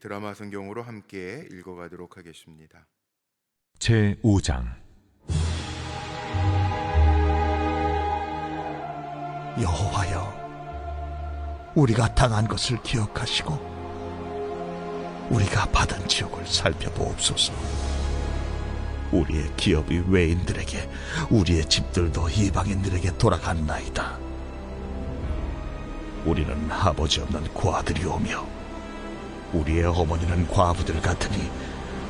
드라마 성경으로 함께 읽어가도록 하겠습니다. 제 5장 여호와여, 우리가 당한 것을 기억하시고 우리가 받은 지옥을 살펴보옵소서. 우리의 기업이 외인들에게, 우리의 집들도 이방인들에게 돌아갔나이다. 우리는 아버지 없는 과들이오며 우리의 어머니는 과부들 같으니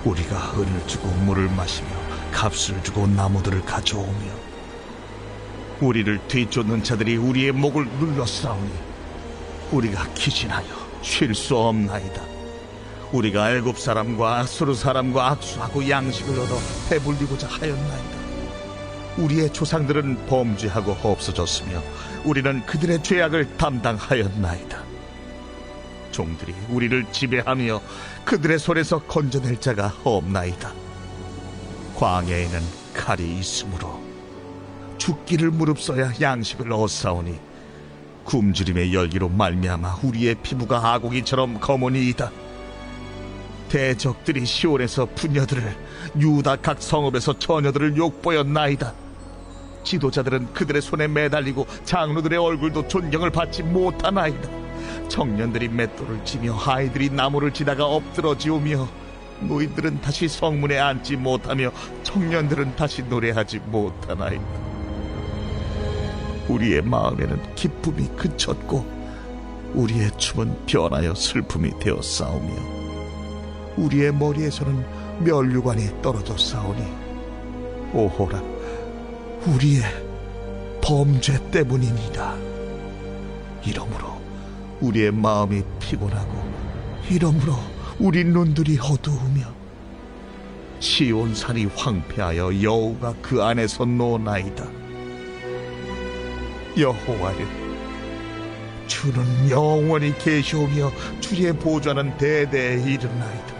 우리가 은을 주고 물을 마시며 값을 주고 나무들을 가져오며 우리를 뒤쫓는 자들이 우리의 목을 눌러싸우니 우리가 기진하여 쉴 수 없나이다. 우리가 애굽 사람과 아수르 사람과 악수하고 양식을 얻어 배불리고자 하였나이다. 우리의 조상들은 범죄하고 없어졌으며 우리는 그들의 죄악을 담당하였나이다. 종들이 우리를 지배하며 그들의 손에서 건져낼 자가 없나이다. 광야에는 칼이 있으므로 죽기를 무릅써야 양식을 얻사오니 굶주림의 열기로 말미암아 우리의 피부가 아고기처럼 검으니이다. 대적들이 시온에서 부녀들을 유다 각 성읍에서 처녀들을 욕보였나이다. 지도자들은 그들의 손에 매달리고 장로들의 얼굴도 존경을 받지 못하나이다. 청년들이 맷돌을 치며 아이들이 나무를 치다가 엎드러지오며 노인들은 다시 성문에 앉지 못하며 청년들은 다시 노래하지 못하나이다. 우리의 마음에는 기쁨이 그쳤고 우리의 춤은 변하여 슬픔이 되어 싸우며 우리의 머리에서는 멸류관이 떨어져 싸우니 오호라 우리의 범죄 때문이니라 이러므로 우리의 마음이 피곤하고 이러므로 우리 눈들이 어두우며 시온산이 황폐하여 여호가 그 안에서 노나이다. 여호와여 주는 영원히 계시오며 주의 보좌는 대대에 이르나이다.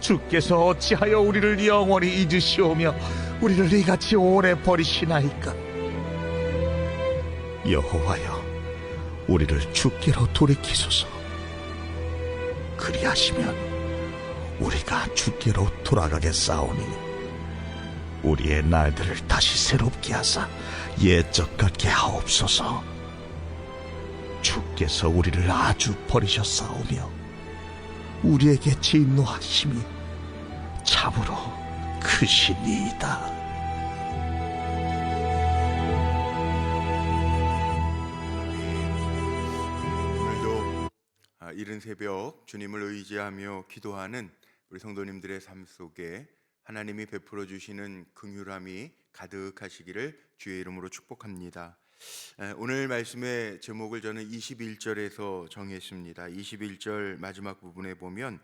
주께서 어찌하여 우리를 영원히 잊으시오며 우리를 이같이 오래 버리시나이까? 여호와여 우리를 주께로 돌이키소서 그리하시면 우리가 주께로 돌아가겠사오니 우리의 날들을 다시 새롭게 하사 옛적 같게 하옵소서 주께서 우리를 아주 버리셨사오며 우리에게 진노하심이 참으로 크시니이다. 이른 새벽 주님을 의지하며 기도하는 우리 성도님들의 삶 속에 하나님이 베풀어 주시는 긍휼함이 가득하시기를 주의 이름으로 축복합니다. 에, 오늘 말씀의 제목을 저는 21절에서 정했습니다. 21절 마지막 부분에 보면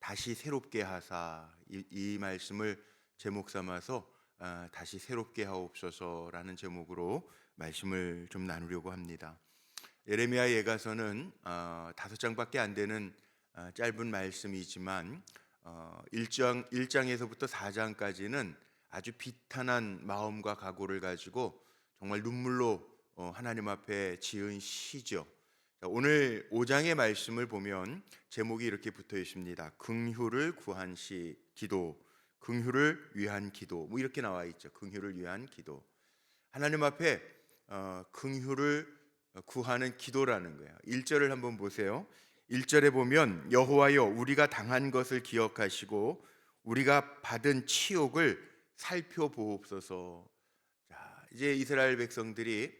다시 새롭게 하사 이, 이 말씀을 제목 삼아서 아, 다시 새롭게 하옵소서라는 제목으로 말씀을 좀 나누려고 합니다. 예레미야 예가서는 어, 다섯 장밖에 안 되는 어, 짧은 말씀이지만 어, 1장 1장에서부터 4장까지는 아주 비탄한 마음과 각오를 가지고 정말 눈물로 어, 하나님 앞에 지은 시죠. 자, 오늘 5장의 말씀을 보면 제목이 이렇게 붙어 있습니다. 긍휼을 구한 시 기도, 긍휼을 위한 기도. 뭐 이렇게 나와 있죠. 긍휼을 위한 기도. 하나님 앞에 어, 긍휼을 구하는 기도라는 거예요. 1절을 한번 보세요. 1절에 보면 여호와여 우리가 당한 것을 기억하시고 우리가 받은 치욕을 살펴보옵소서. 자, 이제 이스라엘 백성들이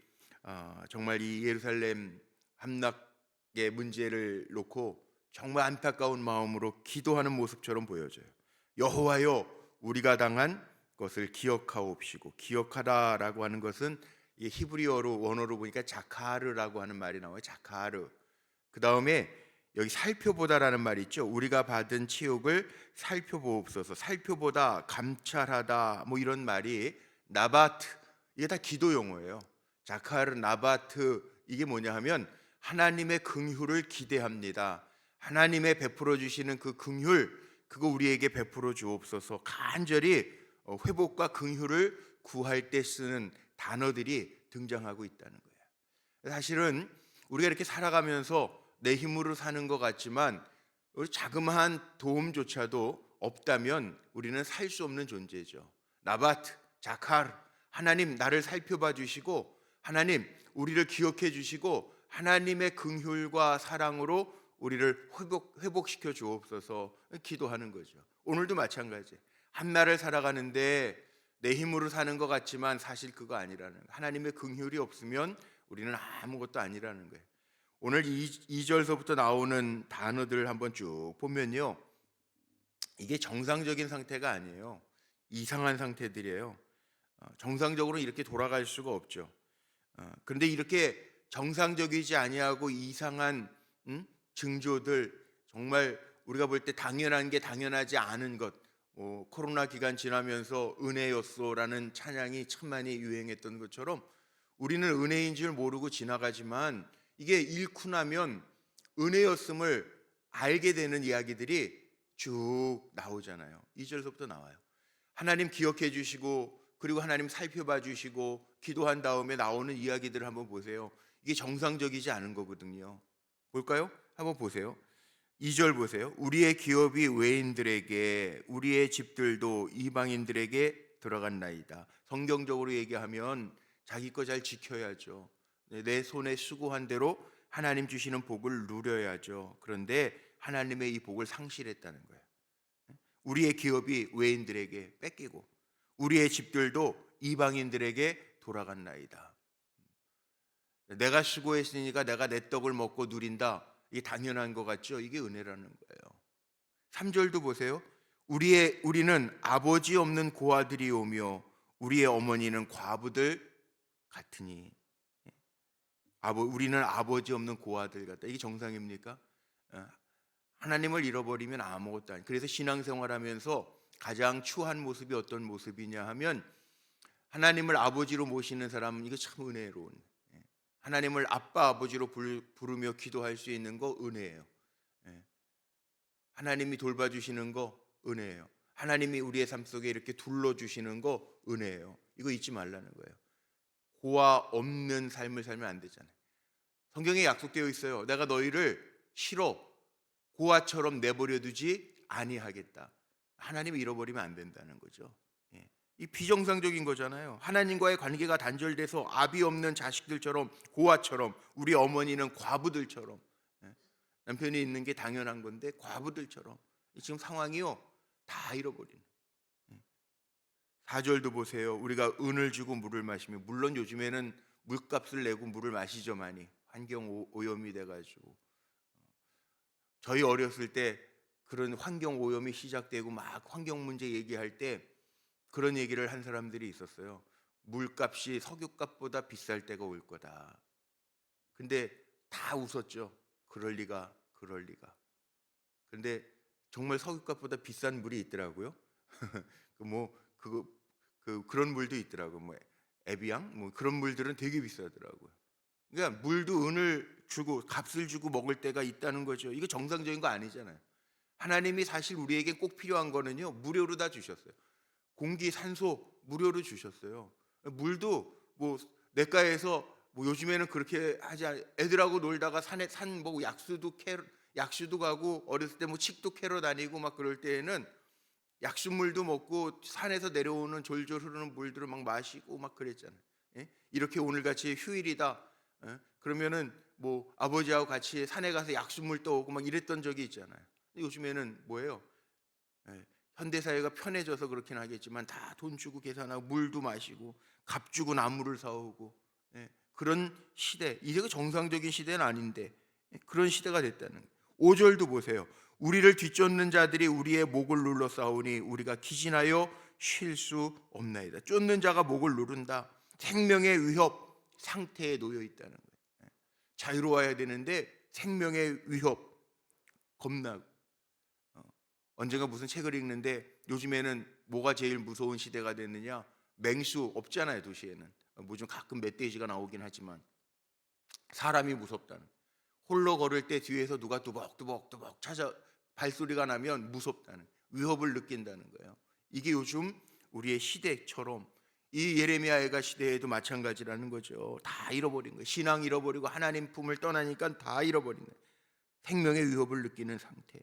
어, 정말 이 예루살렘 함락의 문제를 놓고 정말 안타까운 마음으로 기도하는 모습처럼 보여져요. 여호와여 우리가 당한 것을 기억하옵시고 기억하다라고 하는 것은 이 히브리어로 원어로 보니까 자카르라고 하는 말이 나와요. 자카르. 그 다음에 여기 살펴보다라는 말이 있죠. 우리가 받은 치욕을 살펴보옵소서. 살펴보다, 감찰하다, 뭐 이런 말이 나바트 이게 다 기도 용어예요. 자카르, 나바트 이게 뭐냐 하면 하나님의 긍휼을 기대합니다. 하나님의 베풀어 주시는 그 긍휼 그거 우리에게 베풀어 주옵소서. 간절히 어, 회복과 긍휼을 구할 때 쓰는 단어들이 등장하고 있다는 거예요. 사실은 우리가 이렇게 살아가면서 내 힘으로 사는 것 같지만 그 자그마한 도움조차도 없다면 우리는 살 수 없는 존재죠. 나바트, 자카르, 하나님 나를 살펴봐 주시고 하나님 우리를 기억해 주시고 하나님의 긍휼과 사랑으로 우리를 회복, 회복시켜 주옵소서 기도하는 거죠. 오늘도 마찬가지. 한 날을 살아가는데 내 힘으로 사는 것 같지만 사실 그거 아니라는 거예요. 하나님의 긍휼이 없으면 우리는 아무것도 아니라는 거예요. 오늘 2절서부터 나오는 단어들을 한번 쭉 보면요. 이게 정상적인 상태가 아니에요. 이상한 상태들이에요. 어, 정상적으로 이렇게 돌아갈 수가 없죠. 어, 그런데 이렇게 정상적이지 아니하고 이상한 음? 징조들 정말 우리가 볼 때 당연한 게 당연하지 않은 것. 뭐 코로나 기간 지나면서 은혜였소라는 찬양이 참 많이 유행했던 것처럼 우리는 은혜인 줄 모르고 지나가지만 이게 잃고 나면 은혜였음을 알게 되는 이야기들이 쭉 나오잖아요. 2절서부터 나와요. 하나님 기억해 주시고 그리고 하나님 살펴봐 주시고 기도한 다음에 나오는 이야기들을 한번 보세요. 이게 정상적이지 않은 거거든요. 볼까요? 한번 보세요. 2절 보세요. 우리의 기업이 외인들에게 우리의 집들도 이방인들에게 들어간나이다. 성경적으로 얘기하면 자기 거 잘 지켜야죠. 네, 내 손에 수고한 대로 하나님 주시는 복을 누려야죠. 그런데 하나님의 이 복을 상실했다는 거예요. 우리의 기업이 외인들에게 뺏기고 우리의 집들도 이방인들에게 돌아간나이다. 내가 수고했으니까 내가 내 떡을 먹고 누린다. 이게 당연한 것 같죠? 이게 은혜라는 거예요. 3절도 보세요. 우리의 우리는 아버지 없는 고아들이 오며 우리의 어머니는 과부들 같으니 아버 우리는 아버지 없는 고아들 같다. 이게 정상입니까? 어, 하나님을 잃어버리면 아무것도 아니. 그래서 신앙생활하면서 가장 추한 모습이 어떤 모습이냐 하면 하나님을 아버지로 모시는 사람은 이거 참 은혜로운. 예. 하나님을 아빠 아버지로 부르- 부르며 기도할 수 있는 거 은혜예요. 예. 하나님이 돌봐주시는 거 은혜예요. 하나님이 우리의 삶 속에 이렇게 둘러주시는 거 은혜예요. 이거 잊지 말라는 거예요. 고아 없는 삶을 살면 안 되잖아요. 성경에 약속되어 있어요. 내가 너희를 싫어 고아처럼 내버려 두지 아니하겠다. 하나님을 잃어버리면 안 된다는 거죠. 예. 이 비정상적인 거잖아요. 하나님과의 관계가 단절돼서 아비 없는 자식들처럼 고아처럼 우리 어머니는 과부들처럼 예. 남편이 있는 게 당연한 건데 과부들처럼 지금 상황이요 다 잃어버리는. 예. 4절도 보세요. 우리가 은을 주고 물을 마시며 물론 요즘에는 물값을 내고 물을 마시죠 많이 환경 오- 오염이 돼가지고 저희 어렸을 때 그런 환경 오염이 시작되고 막 환경 문제 얘기할 때 그런 얘기를 한 사람들이 있었어요. 물값이 석유값보다 비쌀 때가 올 거다. 근데 다 웃었죠. 그럴 리가, 그럴 리가. 근데 정말 석유값보다 비싼 물이 있더라고요. 그뭐 그거 그 그런 물도 있더라고. 뭐 에비앙 뭐 그런 물들은 되게 비싸더라고요. 그러니까 물도 은을 주고 값을 주고 먹을 때가 있다는 거죠. 이거 정상적인 거 아니잖아요. 하나님이 사실 우리에게 꼭 필요한 거는요 무료로 다 주셨어요. 공기, 산소 무료로 주셨어요. 물도 뭐 내과에서 뭐 요즘에는 그렇게 하지 않, 애들하고 놀다가 산에 산 뭐 약수도 캐 약수도 가고 어렸을 때 뭐 칡도 캐러 다니고 막 그럴 때에는 약수물도 먹고 산에서 내려오는 졸졸 흐르는 물들을 막 마시고 막 그랬잖아요. 예? 이렇게 오늘 같이 휴일이다. 예? 그러면은 뭐 아버지하고 같이 산에 가서 약수물 떠오고 막 이랬던 적이 있잖아요. 요즘에는 뭐예요? 예, 현대 사회가 편해져서 그렇긴 하겠지만 다 돈 주고 계산하고 물도 마시고 값 주고 나무를 사오고 예, 그런 시대. 이게 정상적인 시대는 아닌데 예, 그런 시대가 됐다는 거예요. 5절도 보세요. 우리를 뒤쫓는 자들이 우리의 목을 눌러 싸우니 우리가 기진하여 쉴 수 없나이다. 쫓는 자가 목을 누른다. 생명의 위협 상태에 놓여 있다는 거예요. 예. 자유로워야 되는데 생명의 위협 겁나고 어, 언젠가 무슨 책을 읽는데 요즘에는 뭐가 제일 무서운 시대가 됐느냐? 맹수 없잖아요 도시에는 뭐 좀 가끔 멧돼지가 나오긴 하지만 사람이 무섭다는 홀로 걸을 때 뒤에서 누가 뚜벅뚜벅뚜벅 찾아 발소리가 나면 무섭다는 위협을 느낀다는 거예요. 이게 요즘 우리의 시대처럼 이 예레미야애가 시대에도 마찬가지라는 거죠. 다 잃어버린 거예요. 신앙 잃어버리고 하나님 품을 떠나니까 다 잃어버린 거예요. 생명의 위협을 느끼는 상태.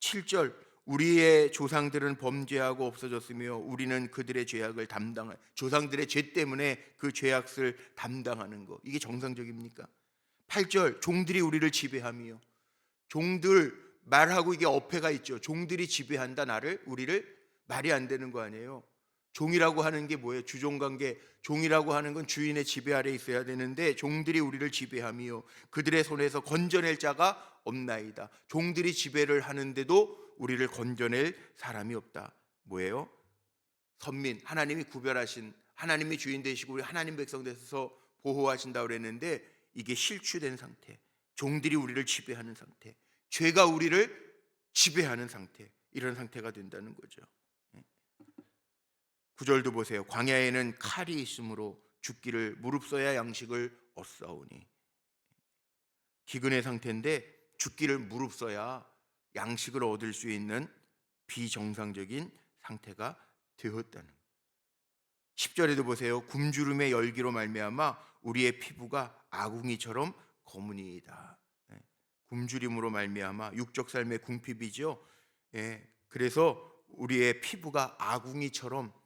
7절 우리의 조상들은 범죄하고 없어졌으며 우리는 그들의 죄악을 담당할 조상들의 죄 때문에 그 죄악을 담당하는 거 이게 정상적입니까? 8절 종들이 우리를 지배하며 종들 말하고 이게 어폐가 있죠. 종들이 지배한다 나를 우리를 말이 안 되는 거 아니에요. 종이라고 하는 게 뭐예요? 주종관계. 종이라고 하는 건 주인의 지배 아래 있어야 되는데 종들이 우리를 지배하며 그들의 손에서 건져낼 자가 없나이다. 종들이 지배를 하는데도 우리를 건져낼 사람이 없다. 뭐예요? 선민 하나님이 구별하신 하나님이 주인 되시고 우리 하나님 백성 되셔서 보호하신다 그랬는데 이게 실추된 상태. 종들이 우리를 지배하는 상태. 죄가 우리를 지배하는 상태. 이런 상태가 된다는 거죠. 구절도 보세요. 광야에는 칼이 있으므로 죽기를 무릅써야 양식을 얻사오니 기근의 상태인데 죽기를 무릅써야 양식을 얻을 수 있는 비정상적인 상태가 되었다는 10절에도 보세요. 굶주름의 열기로 말미암아 우리의 피부가 아궁이처럼 검은이다. 예, 굶주림으로 말미암아 육적 삶의 궁핍이죠. 예, 그래서 우리의 피부가 아궁이처럼 예,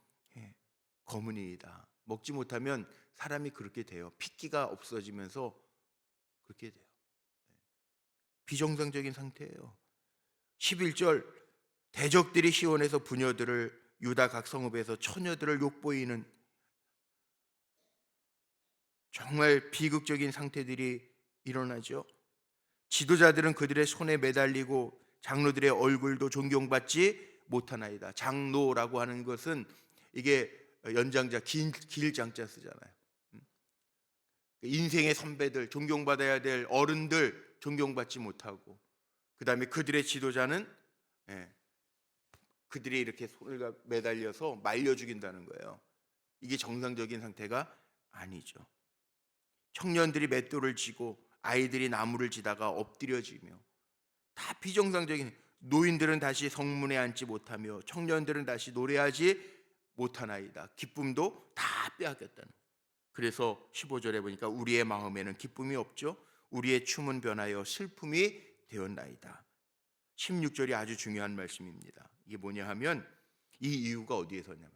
검은이다. 먹지 못하면 사람이 그렇게 돼요. 핏기가 없어지면서 그렇게 돼요. 예, 비정상적인 상태예요. 11절 대적들이 시온에서 부녀들을 유다 각 성읍에서 처녀들을 욕보이는 정말 비극적인 상태들이 일어나죠. 지도자들은 그들의 손에 매달리고 장로들의 얼굴도 존경받지 못하나이다. 장로라고 하는 것은 이게 연장자 긴, 길 장자 쓰잖아요. 음. 인생의 선배들 존경받아야 될 어른들 존경받지 못하고 그 다음에 그들의 지도자는 예, 그들이 이렇게 손을 매달려서 말려 죽인다는 거예요. 이게 정상적인 상태가 아니죠. 청년들이 맷돌을 쥐고 아이들이 나무를 지다가 엎드려지며 다 비정상적인 노인들은 다시 성문에 앉지 못하며 청년들은 다시 노래하지 못하나이다. 기쁨도 다 빼앗겼다는. 그래서 15절에 보니까 우리의 마음에는 기쁨이 없죠. 우리의 춤은 변하여 슬픔이 되었나이다. 16절이 아주 중요한 말씀입니다. 이게 뭐냐 하면 이 이유가 어디에서냐면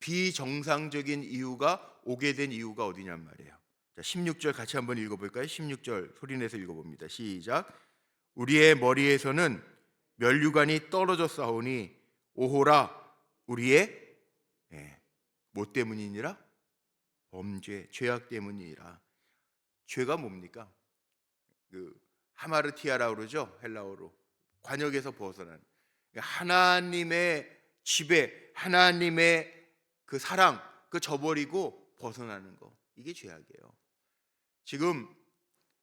비정상적인 이유가 오게 된 이유가 어디냔 말이에요. 자, 16절 같이 한번 읽어 볼까요? 16절 소리 내서 읽어 봅니다. 시작. 우리의 머리에서는 면류관이 떨어져 싸우니 오호라 우리의 예, 뭐 때문이니라? 범죄, 죄악 때문이라. 죄가 뭡니까? 그 하마르티아라 그러죠 헬라어로 관역에서 벗어난 하나님의 지배, 하나님의 그 사랑 그 저버리고 벗어나는 거 이게 죄악이에요. 지금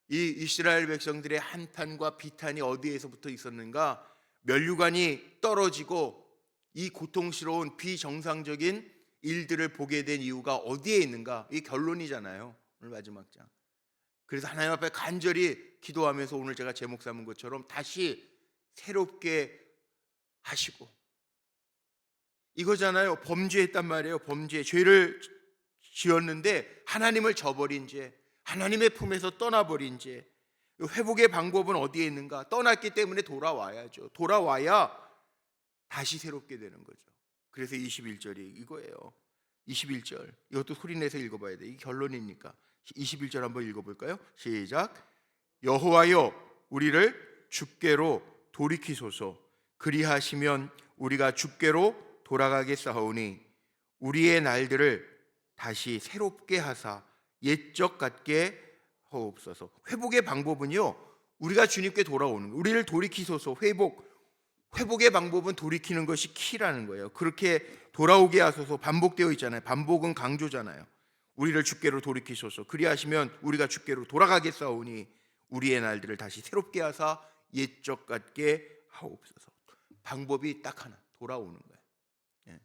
이 이스라엘 백성들의 한탄과 비탄이 어디에서부터 있었는가? 면류관이 떨어지고 이 고통스러운 비정상적인 일들을 보게 된 이유가 어디에 있는가? 이 결론이잖아요. 오늘 마지막 장. 그래서 하나님 앞에 간절히 기도하면서 오늘 제가 제목 삼은 것처럼 다시 새롭게 하시고 이거잖아요. 범죄했단 말이에요. 범죄 죄를 지었는데 하나님을 저버린 죄, 하나님의 품에서 떠나버린 죄. 회복의 방법은 어디에 있는가? 떠났기 때문에 돌아와야죠. 돌아와야 다시 새롭게 되는 거죠. 그래서 21절이 이거예요. 21절. 이것도 소리 내서 읽어봐야 돼. 이 결론이니까. 21절 한번 읽어볼까요? 시작. 여호와여, 우리를 주께로 돌이키소서. 그리하시면 우리가 주께로 돌아가겠사오니 우리의 날들을 다시 새롭게 하사 옛적 같게 하옵소서. 회복의 방법은요. 우리가 주님께 돌아오는 거. 우리를 돌이키소서. 회복. 회복의 방법은 돌이키는 것이 키라는 거예요. 그렇게 돌아오게 하소서 반복되어 있잖아요. 반복은 강조잖아요. 우리를 주께로 돌이키소서. 그리하시면 우리가 주께로 돌아가겠사오니 우리의 날들을 다시 새롭게 하사 옛적 같게 하옵소서. 방법이 딱 하나 돌아오는 거예요. 예.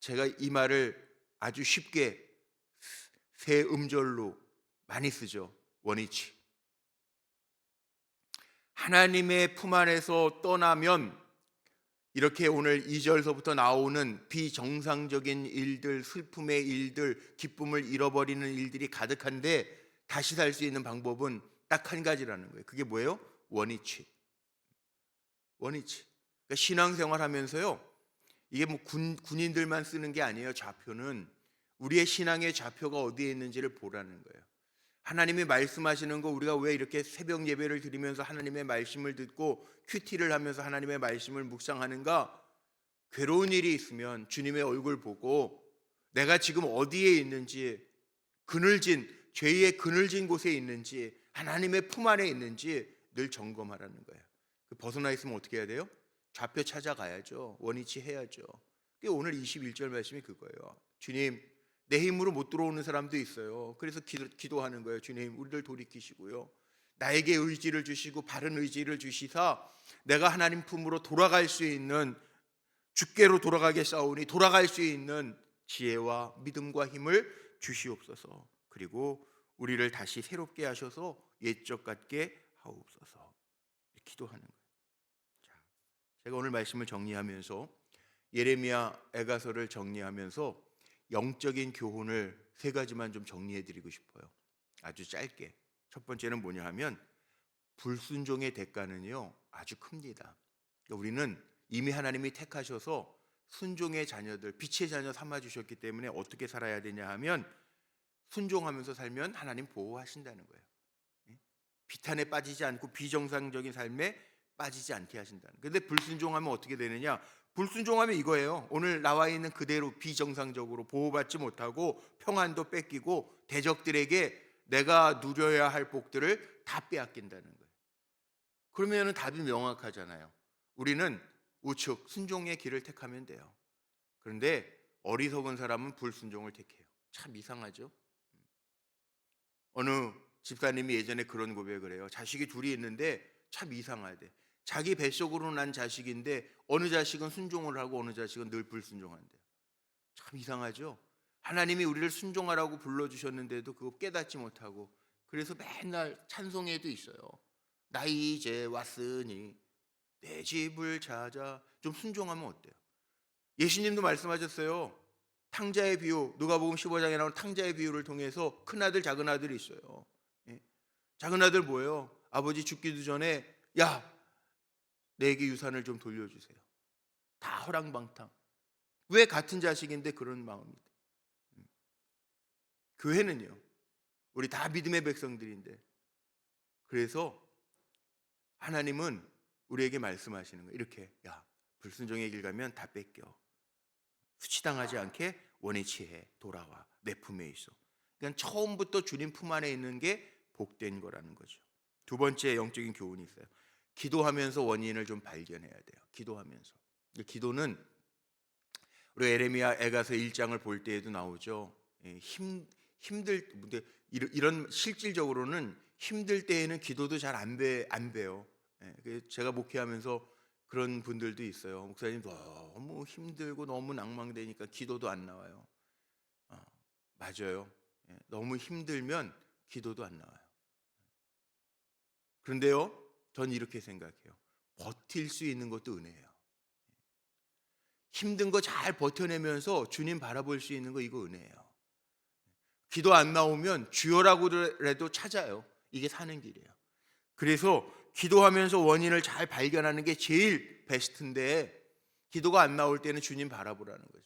제가 이 말을 아주 쉽게 세 음절로 많이 쓰죠. 원위치. 하나님의 품 안에서 떠나면 이렇게 오늘 2절서부터 나오는 비정상적인 일들, 슬픔의 일들, 기쁨을 잃어버리는 일들이 가득한데 다시 살 수 있는 방법은 딱 한 가지라는 거예요. 그게 뭐예요? 원위치. 원위치. 그러니까 신앙생활 하면서요. 이게 뭐 군, 군인들만 쓰는 게 아니에요. 좌표는 우리의 신앙의 좌표가 어디에 있는지를 보라는 거예요. 하나님이 말씀하시는 거 우리가 왜 이렇게 새벽 예배를 드리면서 하나님의 말씀을 듣고 큐티를 하면서 하나님의 말씀을 묵상하는가? 괴로운 일이 있으면 주님의 얼굴 보고 내가 지금 어디에 있는지 그늘진 죄의 그늘진 곳에 있는지 하나님의 품 안에 있는지 늘 점검하라는 거예요. 그 벗어나 있으면 어떻게 해야 돼요? 좌표 찾아가야죠. 원위치 해야죠. 오늘 21절 말씀이 그거예요. 주님, 내 힘으로 못 들어오는 사람도 있어요. 그래서 기도, 하는 거예요. 주님, 우리를 돌이키시고요. 나에게 의지를 주시고 바른 의지를 주시사 내가 하나님 품으로 돌아갈 수 있는 주께로 돌아가게 싸우니 돌아갈 수 있는 지혜와 믿음과 힘을 주시옵소서. 그리고 우리를 다시 새롭게 하셔서 옛적 같게 하옵소서. 기도하는 거예요. 자, 제가 오늘 말씀을 정리하면서 예레미야 애가서를 정리하면서 영적인 교훈을 세 가지만 좀 정리해 드리고 싶어요. 아주 짧게. 첫 번째는 뭐냐 하면 불순종의 대가는요. 아주 큽니다. 그러니까 우리는 이미 하나님이 택하셔서 순종의 자녀들, 빛의 자녀 삼아 주셨기 때문에 어떻게 살아야 되냐 하면 순종하면서 살면 하나님 보호하신다는 거예요. 예? 비탄에 빠지지 않고 비정상적인 삶에 빠지지 않게 하신다는. 근데 불순종하면 어떻게 되느냐? 불순종하면 이거예요. 오늘 나와 있는 그대로 비정상적으로 보호받지 못하고 평안도 뺏기고 대적들에게 내가 누려야 할 복들을 다 빼앗긴다는 거예요. 그러면은 답이 명확하잖아요. 우리는 우측 순종의 길을 택하면 돼요. 그런데 어리석은 사람은 불순종을 택해요. 참 이상하죠? 어느 집사님이 예전에 그런 고백을 해요. 자식이 둘이 있는데 참 이상하대. 자기 뱃속으로 난 자식인데 어느 자식은 순종을 하고 어느 자식은 늘 불순종한대요. 참 이상하죠? 하나님이 우리를 순종하라고 불러주셨는데도 그거 깨닫지 못하고 그래서 맨날 찬송에도 있어요. 나 이제 왔으니 내 집을 찾아 좀 순종하면 어때요? 예수님도 말씀하셨어요. 탕자의 비유, 누가복음 15장에 나오는 탕자의 비유를 통해서 큰 아들, 작은 아들이 있어요. 예? 작은 아들 뭐예요? 아버지 죽기도 전에 야 내게 유산을 좀 돌려주세요. 다 허랑방탕. 왜 같은 자식인데 그런 마음이다. 음. 교회는요. 우리 다 믿음의 백성들인데 그래서 하나님은 우리에게 말씀하시는 거예요. 이렇게 야 불순종의 길 가면 다 뺏겨. 수치당하지 않게 원위치 해 돌아와 내 품에 있어. 그러니까 처음부터 주님 품 안에 있는 게 복된 거라는 거죠. 두 번째 영적인 교훈이 있어요. 기도하면서 원인을 좀 발견해야 돼요. 기도하면서. 기도는 우리 에레미야 애가서 1장을 볼 때에도 나오죠. 예, 힘 힘들 근데 이런, 이런 실질적으로는 힘들 때에는 기도도 잘 안 배, 안 배요. 예, 그 제가 목회하면서 그런 분들도 있어요. 목사님 너무 힘들고 너무 낭망되니까 기도도 안 나와요. 어, 맞아요. 예, 너무 힘들면 기도도 안 나와요. 그런데요, 전 이렇게 생각해요. 버틸 수 있는 것도 은혜예요. 힘든 거 잘 버텨내면서 주님 바라볼 수 있는 거 이거 은혜예요. 기도 안 나오면 주여라고라도 찾아요. 이게 사는 길이에요. 그래서 기도하면서 원인을 잘 발견하는 게 제일 베스트인데 기도가 안 나올 때는 주님 바라보라는 거죠.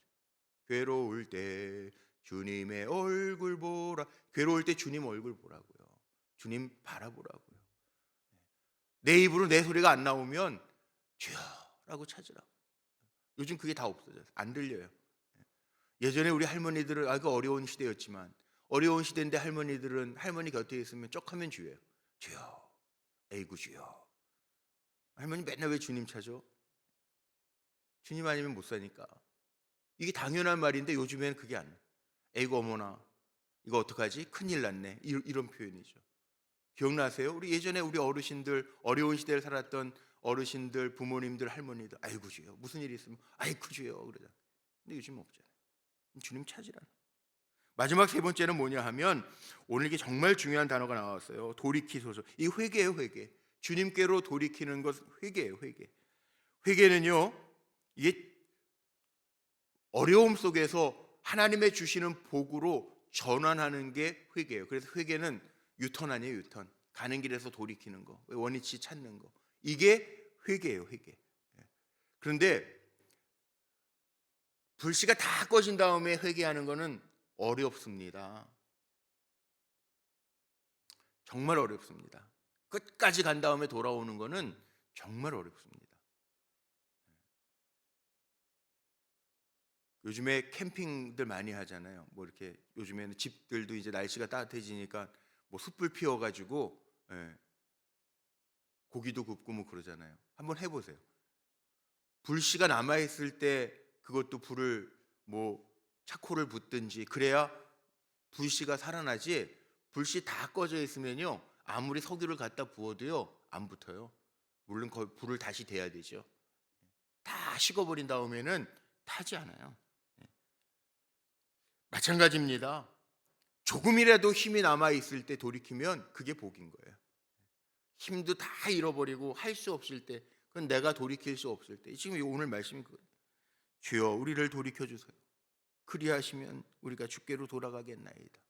괴로울 때 주님의 얼굴 보라. 괴로울 때 주님 얼굴 보라고요. 주님 바라보라고요. 내 입으로 내 소리가 안 나오면 주여라고 찾으라고. 요즘 그게 다 없어졌어요. 안 들려요. 예전에 우리 할머니들은 아그 어려운 시대였지만 어려운 시대인데 할머니들은 할머니 곁에 있으면 쪽하면 주예요. 주여, 에이구 주여. 할머니 맨날 왜 주님 찾아? 주님 아니면 못 사니까. 이게 당연한 말인데 요즘에는 그게 안 나. 에이구 어머나, 이거 어떡하지? 큰일 났네. 이- 이런 표현이죠. 기억나세요? 우리 예전에 우리 어르신들 어려운 시대를 살았던 어르신들, 부모님들, 할머니들, 아이고 주여 무슨 일이 있으면 아이고 주여 그러잖아. 근데 요즘 없잖아요. 주님 찾으라. 마지막 세 번째는 뭐냐 하면 오늘 이게 정말 중요한 단어가 나왔어요. 돌이키소서. 이 회개예요, 회개. 주님께로 돌이키는 것 회개예요, 회개. 회개는요. 이게 어려움 속에서 하나님의 주시는 복으로 전환하는 게 회개예요. 그래서 회개는 유턴 아니에요, 유턴. 가는 길에서 돌이키는 거, 원위치 찾는 거. 이게 회개예요, 회개. 그런데 불씨가 다 꺼진 다음에 회개하는 것은 어렵습니다. 정말 어렵습니다. 끝까지 간 다음에 돌아오는 것은 정말 어렵습니다. 요즘에 캠핑들 많이 하잖아요. 뭐 이렇게 요즘에는 집들도 이제 날씨가 따뜻해지니까 뭐 숯불 피워가지고 예, 고기도 굽고 뭐 그러잖아요. 한번 해보세요. 불씨가 남아 있을 때 그것도 불을 뭐 차코를 붓든지 그래야 불씨가 살아나지. 불씨 다 꺼져 있으면요 아무리 석유를 갖다 부어도요 안 붙어요. 물론 거- 불을 다시 대야 되죠. 다 식어버린 다음에는 타지 않아요. 마찬가지입니다. 조금이라도 힘이 남아 있을 때 돌이키면 그게 복인 거예요. 힘도 다 잃어버리고 할 수 없을 때, 그건 내가 돌이킬 수 없을 때. 지금 이 오늘 말씀이 그거예요. 주여 우리를 돌이켜 주세요. 그리하시면 우리가 주께로 돌아가겠나이다.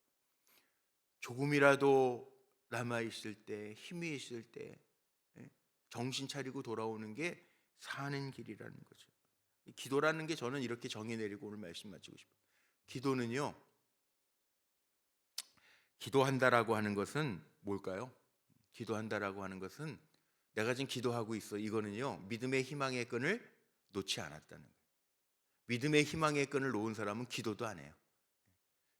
조금이라도 남아 있을 때, 힘이 있을 때, 예, 정신 차리고 돌아오는 게 사는 길이라는 거죠. 이 기도라는 게 저는 이렇게 정의 내리고 오늘 말씀 마치고 싶어요. 기도는요. 기도한다라고 하는 것은 뭘까요? 기도한다라고 하는 것은 내가 지금 기도하고 있어. 이거는요. 믿음의 희망의 끈을 놓지 않았다는 거예요. 믿음의 희망의 끈을 놓은 사람은 기도도 안 해요.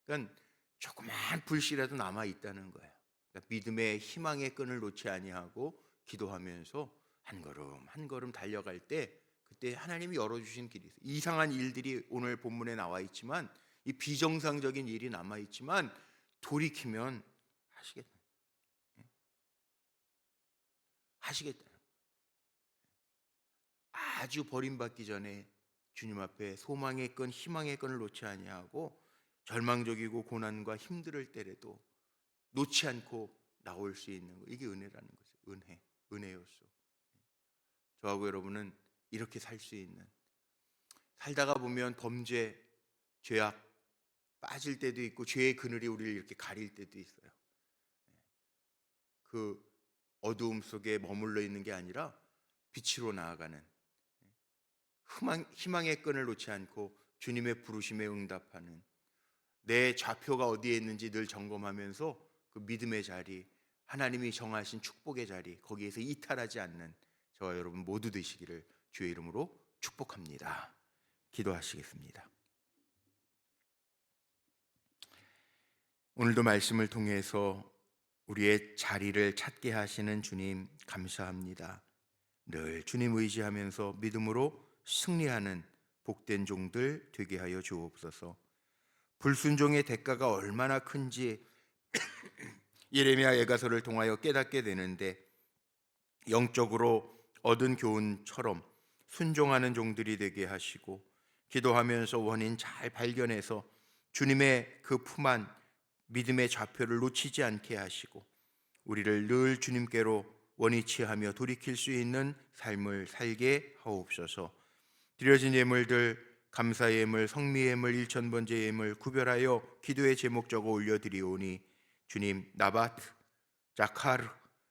그러니까 조그만 불씨라도 남아 있다는 거예요. 그러니까 믿음의 희망의 끈을 놓지 아니하고 기도하면서 한 걸음 한 걸음 달려갈 때 그때 하나님이 열어주신 길이 있어요. 이상한 일들이 오늘 본문에 나와 있지만 이 비정상적인 일이 남아 있지만 돌이키면 하시겠다. 예? 하시겠다. 아주 버림받기 전에 주님 앞에 소망의 끈, 희망의 끈을 놓지 아니하고 절망적이고 고난과 힘들 때라도 놓지 않고 나올 수 있는 거 이게 은혜라는 거죠. 은혜, 은혜였어. 저하고 여러분은 이렇게 살 수 있는 살다가 보면 범죄, 죄악 빠질 때도 있고 죄의 그늘이 우리를 이렇게 가릴 때도 있어요. 그 어두움 속에 머물러 있는 게 아니라 빛으로 나아가는 희망, 희망의 끈을 놓지 않고 주님의 부르심에 응답하는 내 좌표가 어디에 있는지 늘 점검하면서 그 믿음의 자리, 하나님이 정하신 축복의 자리, 거기에서 이탈하지 않는 저와 여러분 모두 되시기를 주의 이름으로 축복합니다. 기도하시겠습니다. 오늘도 말씀을 통해서 우리의 자리를 찾게 하시는 주님 감사합니다. 늘 주님 의지하면서 믿음으로 승리하는 복된 종들 되게 하여 주옵소서. 불순종의 대가가 얼마나 큰지 예레미야 예가서를 통하여 깨닫게 되는데 영적으로 얻은 교훈처럼 순종하는 종들이 되게 하시고 기도하면서 원인 잘 발견해서 주님의 그 품 안 믿음의 좌표를 놓치지 않게 하시고 우리를 늘 주님께로 원위치 하며 돌이킬 수 있는 삶을 살게 하옵소서. 드려진 예물들 감사 예물, 성미 예물, 일천번제 예물 구별하여 기도의 제목 적어 올려드리오니 주님 나바트, 자카르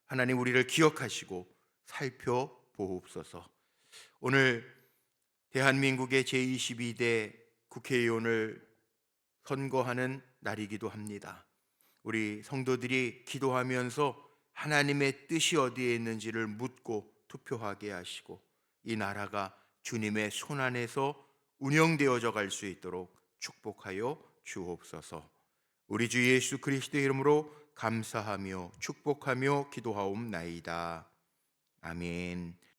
하나님 우리를 기억하시고 살펴보옵소서. 오늘 대한민국의 제22대 국회의원을 선거하는 날이기도 합니다. 우리 성도들이 기도하면서 하나님의 뜻이 어디에 있는지를 묻고 투표하게 하시고 이 나라가 주님의 손 안에서 운영되어져 갈 수 있도록 축복하여 주옵소서. 우리 주 예수 그리스도의 이름으로 감사하며 축복하며 기도하옵나이다. 아멘.